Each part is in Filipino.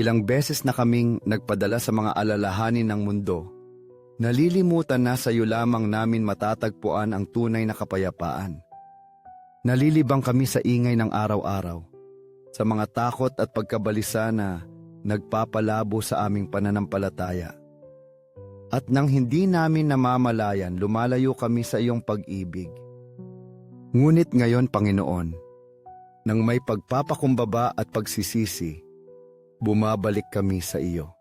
Ilang beses na kaming nagpadala sa mga alalahanin ng mundo. Nalilimutan na sa iyo lamang namin matatagpuan ang tunay na kapayapaan. Nalilibang kami sa ingay ng araw-araw, sa mga takot at pagkabalisa na nagpapalabo sa aming pananampalataya. At nang hindi namin namamalayan, lumalayo kami sa iyong pag-ibig. Ngunit ngayon, Panginoon, nang may pagpapakumbaba at pagsisisi, bumabalik kami sa iyo.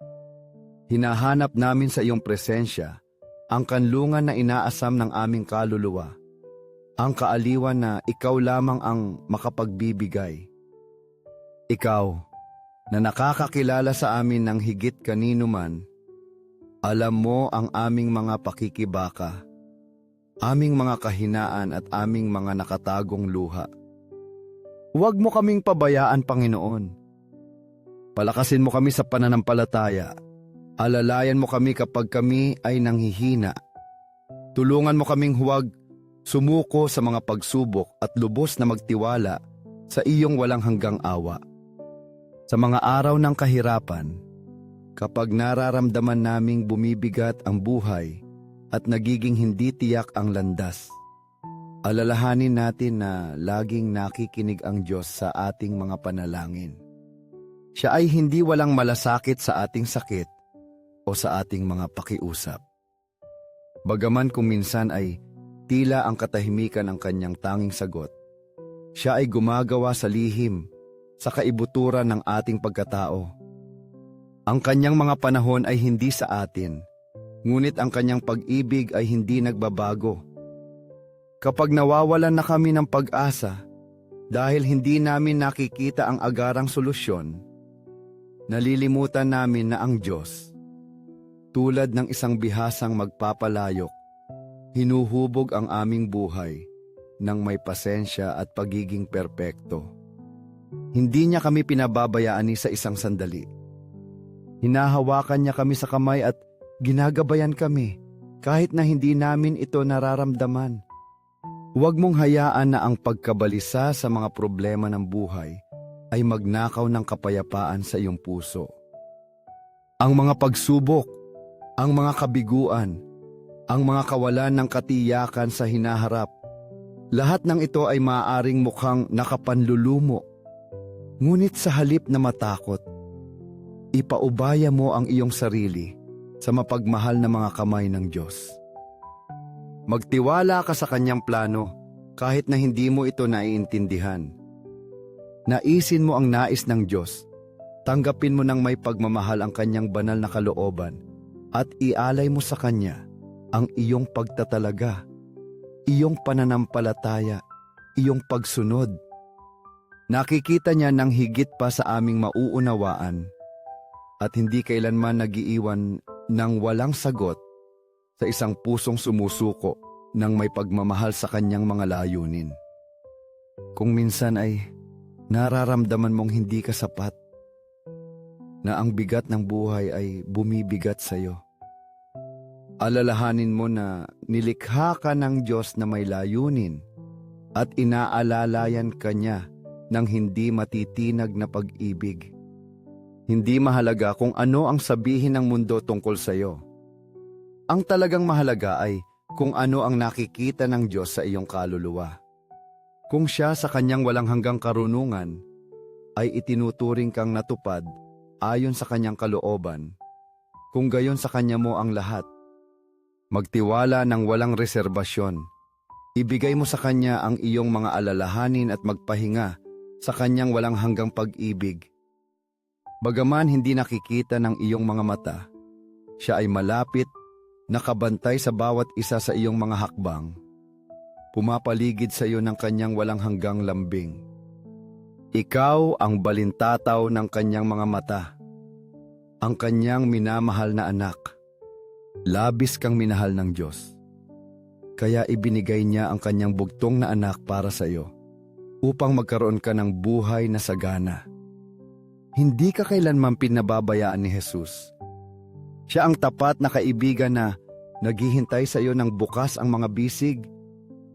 Hinahanap namin sa iyong presensya ang kanlungan na inaasam ng aming kaluluwa, ang kaaliwan na ikaw lamang ang makapagbibigay. Ikaw, na nakakakilala sa amin ng higit kanino man, alam mo ang aming mga pakikibaka, aming mga kahinaan at aming mga nakatagong luha. Huwag mo kaming pabayaan, Panginoon. Palakasin mo kami sa pananampalataya. Alalayan mo kami kapag kami ay nanghihina. Tulungan mo kaming huwag sumuko sa mga pagsubok at lubos na magtiwala sa iyong walang hanggang awa. Sa mga araw ng kahirapan, kapag nararamdaman naming bumibigat ang buhay at nagiging hindi tiyak ang landas, alalahanin natin na laging nakikinig ang Diyos sa ating mga panalangin. Siya ay hindi walang malasakit sa ating sakit o sa ating mga pakiusap. Bagaman kung minsan ay tila ang katahimikan ang kanyang tanging sagot, siya ay gumagawa sa lihim sa kaibuturan ng ating pagkatao. Ang kanyang mga panahon ay hindi sa atin, ngunit ang kanyang pag-ibig ay hindi nagbabago. Kapag nawawalan na kami ng pag-asa dahil hindi namin nakikita ang agarang solusyon, nalilimutan namin na ang Diyos, tulad ng isang bihasang magpapalayok, hinuhubog ang aming buhay ng may pasensya at pagiging perpekto. Hindi niya kami pinababayaan ni sa isang sandali. Hinahawakan niya kami sa kamay at ginagabayan kami kahit na hindi namin ito nararamdaman. Huwag mong hayaan na ang pagkabalisa sa mga problema ng buhay ay magnakaw ng kapayapaan sa iyong puso. Ang mga pagsubok, ang mga kabiguan, ang mga kawalan ng katiyakan sa hinaharap, lahat ng ito ay maaaring mukhang nakapanlulumo Ngunit sa halip na matakot, ipaubaya mo ang iyong sarili sa mapagmahal na mga kamay ng Diyos. Magtiwala ka sa Kanyang plano kahit na hindi mo ito naiintindihan. Naisin mo ang nais ng Diyos, tanggapin mo ng may pagmamahal ang Kanyang banal na kalooban at ialay mo sa Kanya ang iyong pagtatalaga, iyong pananampalataya, iyong pagsunod, Nakikita niya ng higit pa sa aming mauunawaan at hindi kailanman nagiiwan ng walang sagot sa isang pusong sumusuko ng may pagmamahal sa kanyang mga layunin. Kung minsan ay nararamdaman mong hindi ka sapat, na ang bigat ng buhay ay bumibigat sa iyo. Alalahanin mo na nilikha ka ng Diyos na may layunin at inaalalayan ka niya ng hindi matitinag na pag-ibig. Hindi mahalaga kung ano ang sabihin ng mundo tungkol sa iyo. Ang talagang mahalaga ay kung ano ang nakikita ng Diyos sa iyong kaluluwa. Kung siya sa kanyang walang hanggang karunungan ay itinuturing kang natupad ayon sa kanyang kalooban, kung gayon sa kanya mo ang lahat. Magtiwala ng walang reserbasyon. Ibigay mo sa kanya ang iyong mga alalahanin at magpahinga sa kanyang walang hanggang pag-ibig. Bagaman hindi nakikita ng iyong mga mata, siya ay malapit, nakabantay sa bawat isa sa iyong mga hakbang. Pumapaligid sa iyo ng kanyang walang hanggang lambing. Ikaw ang balintataw ng kanyang mga mata, ang kanyang minamahal na anak. Labis kang minahal ng Diyos. Kaya ibinigay niya ang kanyang bugtong na anak para sa iyo upang magkaroon ka ng buhay na sagana. Hindi ka kailanman pinababayaan ni Jesus. Siya ang tapat na kaibigan na naghihintay sa iyo ng bukas ang mga bisig,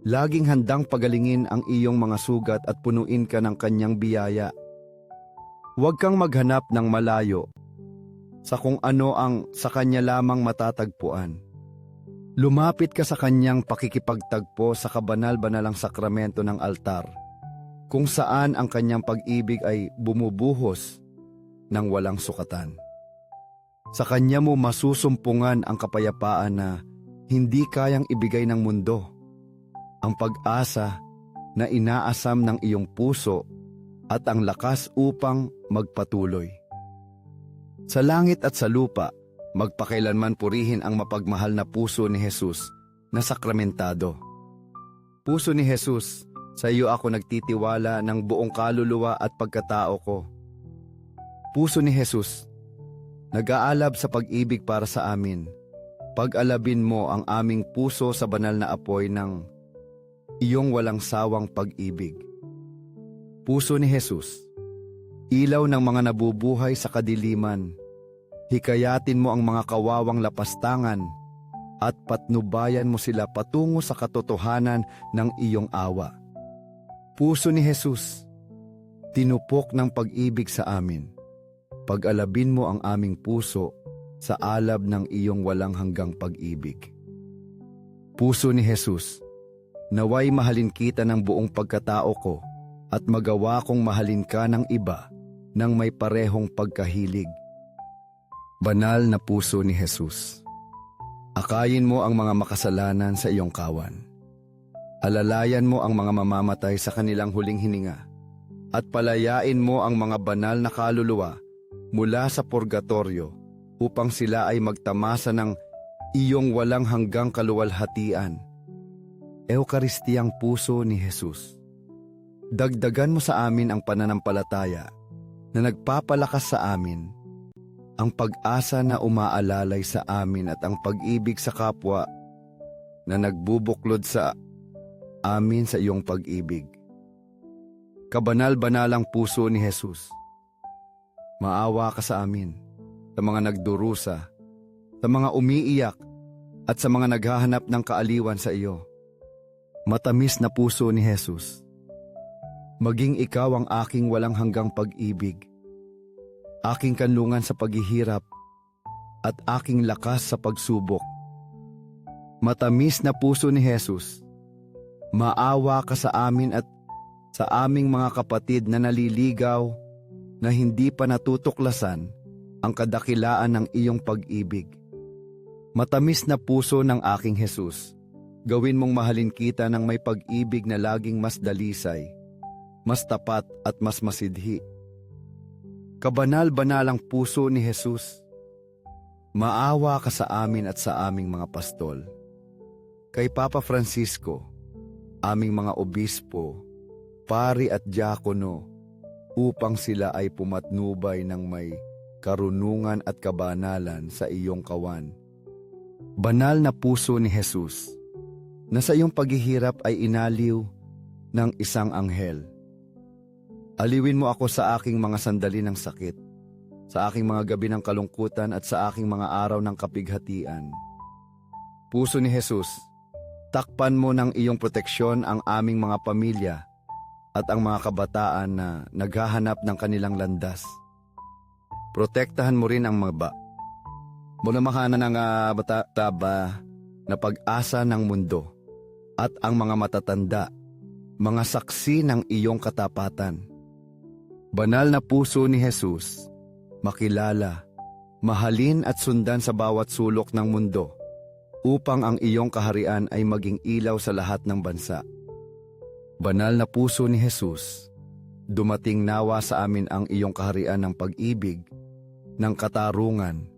laging handang pagalingin ang iyong mga sugat at punuin ka ng kanyang biyaya. Huwag kang maghanap ng malayo sa kung ano ang sa kanya lamang matatagpuan. Lumapit ka sa kanyang pakikipagtagpo sa kabanal-banalang sakramento ng altar, kung saan ang kanyang pag-ibig ay bumubuhos ng walang sukatan. Sa kanya mo masusumpungan ang kapayapaan na hindi kayang ibigay ng mundo, ang pag-asa na inaasam ng iyong puso at ang lakas upang magpatuloy. Sa langit at sa lupa, magpakailanman purihin ang mapagmahal na puso ni Jesus na sakramentado. Puso ni Jesus, sa iyo ako nagtitiwala ng buong kaluluwa at pagkatao ko. Puso ni Jesus, nag-aalab sa pag-ibig para sa amin. Pag-alabin mo ang aming puso sa banal na apoy ng iyong walang sawang pag-ibig. Puso ni Jesus, ilaw ng mga nabubuhay sa kadiliman, hikayatin mo ang mga kawawang lapastangan at patnubayan mo sila patungo sa katotohanan ng iyong awa. Puso ni Jesus, tinupok ng pag-ibig sa amin. Pag-alabin mo ang aming puso sa alab ng iyong walang hanggang pag-ibig. Puso ni Jesus, naway mahalin kita ng buong pagkatao ko at magawa kong mahalin ka ng iba ng may parehong pagkahilig. Banal na puso ni Jesus. Akayin mo ang mga makasalanan sa iyong kawan. Alalayan mo ang mga mamamatay sa kanilang huling hininga. At palayain mo ang mga banal na kaluluwa mula sa purgatorio upang sila ay magtamasa ng iyong walang hanggang kaluwalhatian. Eukaristiyang puso ni Jesus. Dagdagan mo sa amin ang pananampalataya na nagpapalakas sa amin, ang pag-asa na umaalalay sa amin at ang pag-ibig sa kapwa na nagbubuklod sa amin sa iyong pag-ibig. Kabanal-banalang puso ni Jesus, maawa ka sa amin, sa mga nagdurusa, sa mga umiiyak, at sa mga naghahanap ng kaaliwan sa iyo. Matamis na puso ni Jesus, maging ikaw ang aking walang hanggang pag-ibig, aking kanlungan sa paghihirap, at aking lakas sa pagsubok. Matamis na puso ni Jesus, maawa ka sa amin at sa aming mga kapatid na naliligaw na hindi pa natutuklasan ang kadakilaan ng iyong pag-ibig. Matamis na puso ng aking Jesus, gawin mong mahalin kita ng may pag-ibig na laging mas dalisay, mas tapat at mas masidhi. Kabanal-banalang puso ni Jesus, maawa ka sa amin at sa aming mga pastol. Kay Papa Francisco, aming mga obispo, pari at diakono, upang sila ay pumatnubay ng may karunungan at kabanalan sa iyong kawan. Banal na puso ni Jesus, na sa iyong paghihirap ay inaliw ng isang anghel. Aliwin mo ako sa aking mga sandali ng sakit, sa aking mga gabi ng kalungkutan at sa aking mga araw ng kapighatian. Puso ni Jesus, takpan mo ng iyong proteksyon ang aming mga pamilya at ang mga kabataan na naghahanap ng kanilang landas. Protektahan mo rin ang mga ba. Mula makana ng uh, bata taba na pag-asa ng mundo at ang mga matatanda, mga saksi ng iyong katapatan. Banal na puso ni Jesus, makilala, mahalin at sundan sa bawat sulok ng mundo upang ang iyong kaharian ay maging ilaw sa lahat ng bansa. Banal na puso ni Jesus, dumating nawa sa amin ang iyong kaharian ng pag-ibig, ng katarungan,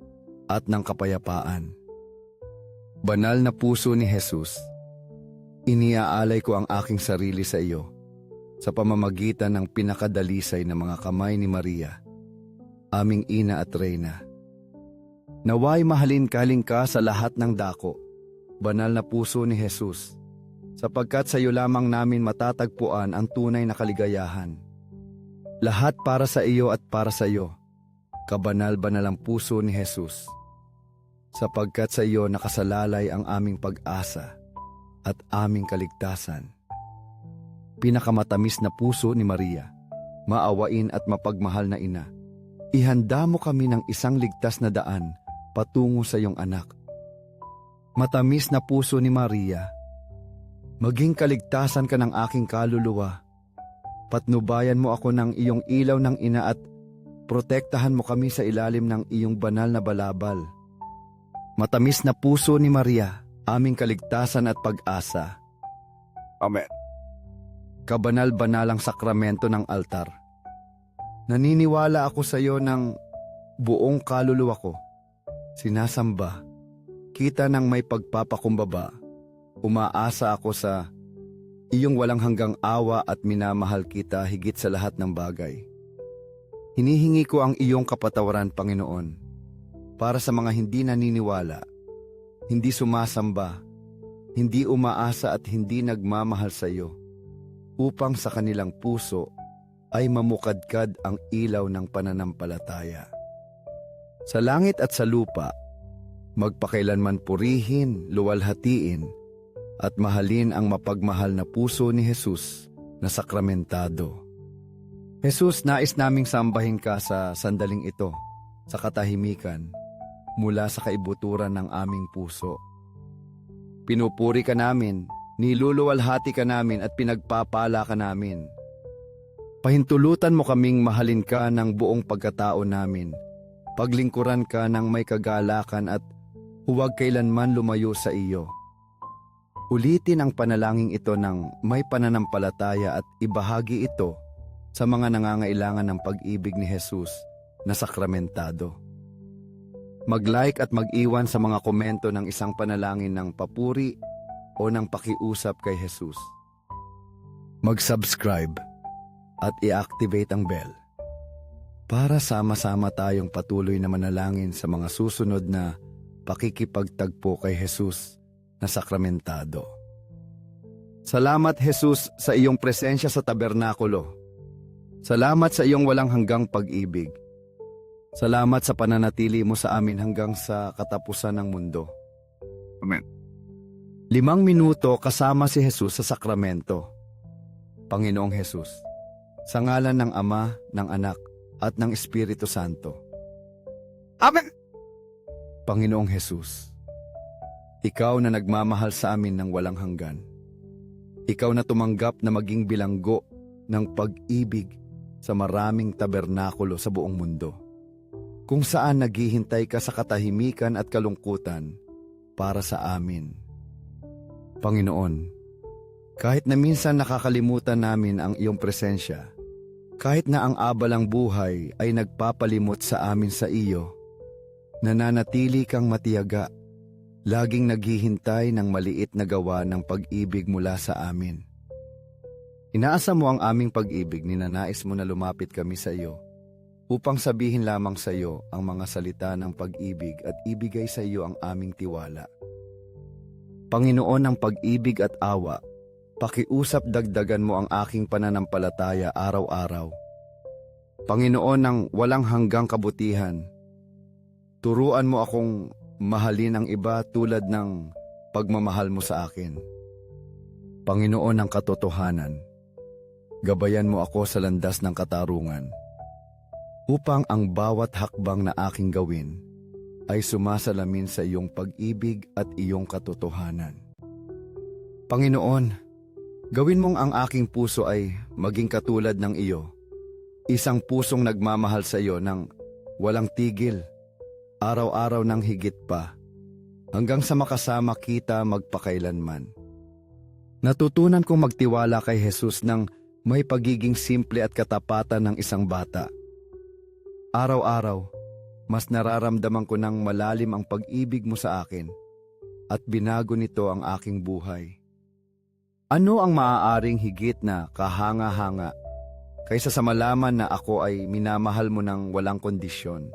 at ng kapayapaan. Banal na puso ni Jesus, iniaalay ko ang aking sarili sa iyo sa pamamagitan ng pinakadalisay na mga kamay ni Maria, aming ina at reyna. Naway mahalin kaling ka sa lahat ng dako, banal na puso ni Jesus, sapagkat sa iyo lamang namin matatagpuan ang tunay na kaligayahan. Lahat para sa iyo at para sa iyo, kabanal-banalang puso ni Jesus, sapagkat sa iyo nakasalalay ang aming pag-asa at aming kaligtasan pinakamatamis na puso ni Maria, maawain at mapagmahal na ina, ihanda mo kami ng isang ligtas na daan patungo sa iyong anak. Matamis na puso ni Maria, maging kaligtasan ka ng aking kaluluwa. Patnubayan mo ako ng iyong ilaw ng ina at protektahan mo kami sa ilalim ng iyong banal na balabal. Matamis na puso ni Maria, aming kaligtasan at pag-asa. Amen. Kabanal-banalang sakramento ng altar. Naniniwala ako sa iyo ng buong kaluluwa ko. Sinasamba, kita ng may pagpapakumbaba, umaasa ako sa iyong walang hanggang awa at minamahal kita higit sa lahat ng bagay. Hinihingi ko ang iyong kapatawaran, Panginoon, para sa mga hindi naniniwala, hindi sumasamba, hindi umaasa at hindi nagmamahal sa iyo, upang sa kanilang puso ay mamukadkad ang ilaw ng pananampalataya. Sa langit at sa lupa, magpakailanman purihin, luwalhatiin, at mahalin ang mapagmahal na puso ni Jesus na sakramentado. Jesus, nais naming sambahin ka sa sandaling ito, sa katahimikan, mula sa kaibuturan ng aming puso. Pinupuri ka namin, niluluwalhati ka namin at pinagpapala ka namin. Pahintulutan mo kaming mahalin ka ng buong pagkatao namin, paglingkuran ka ng may kagalakan at huwag kailanman lumayo sa iyo. Ulitin ang panalangin ito ng may pananampalataya at ibahagi ito sa mga nangangailangan ng pag-ibig ni Jesus na sakramentado. Mag-like at mag-iwan sa mga komento ng isang panalangin ng papuri o ng pakiusap kay Jesus. Mag-subscribe at i-activate ang bell para sama-sama tayong patuloy na manalangin sa mga susunod na pakikipagtagpo kay Jesus na sakramentado. Salamat Jesus sa iyong presensya sa tabernakulo. Salamat sa iyong walang hanggang pag-ibig. Salamat sa pananatili mo sa amin hanggang sa katapusan ng mundo. Amen. Limang minuto kasama si Jesus sa sakramento. Panginoong Jesus, sa ngalan ng Ama, ng Anak, at ng Espiritu Santo. Amen. Panginoong Jesus, Ikaw na nagmamahal sa amin ng walang hanggan. Ikaw na tumanggap na maging bilanggo ng pag-ibig sa maraming tabernakulo sa buong mundo. Kung saan naghihintay ka sa katahimikan at kalungkutan para sa amin. Panginoon, kahit na minsan nakakalimutan namin ang iyong presensya, kahit na ang abalang buhay ay nagpapalimot sa amin sa iyo, nananatili kang matiyaga, laging naghihintay ng maliit na gawa ng pag-ibig mula sa amin. Inaasa mo ang aming pag-ibig, ninanais mo na lumapit kami sa iyo, upang sabihin lamang sa iyo ang mga salita ng pag-ibig at ibigay sa iyo ang aming tiwala. Panginoon ng pag-ibig at awa, pakiusap dagdagan mo ang aking pananampalataya araw-araw. Panginoon ng walang hanggang kabutihan, turuan mo akong mahalin ang iba tulad ng pagmamahal mo sa akin. Panginoon ng katotohanan, gabayan mo ako sa landas ng katarungan, upang ang bawat hakbang na aking gawin ay sumasalamin sa iyong pag-ibig at iyong katotohanan. Panginoon, gawin mong ang aking puso ay maging katulad ng iyo, isang pusong nagmamahal sa iyo ng walang tigil, araw-araw ng higit pa, hanggang sa makasama kita magpakailanman. Natutunan kong magtiwala kay Jesus ng may pagiging simple at katapatan ng isang bata. Araw-araw, mas nararamdaman ko ng malalim ang pag-ibig mo sa akin at binago nito ang aking buhay. Ano ang maaaring higit na kahanga-hanga kaysa sa malaman na ako ay minamahal mo ng walang kondisyon?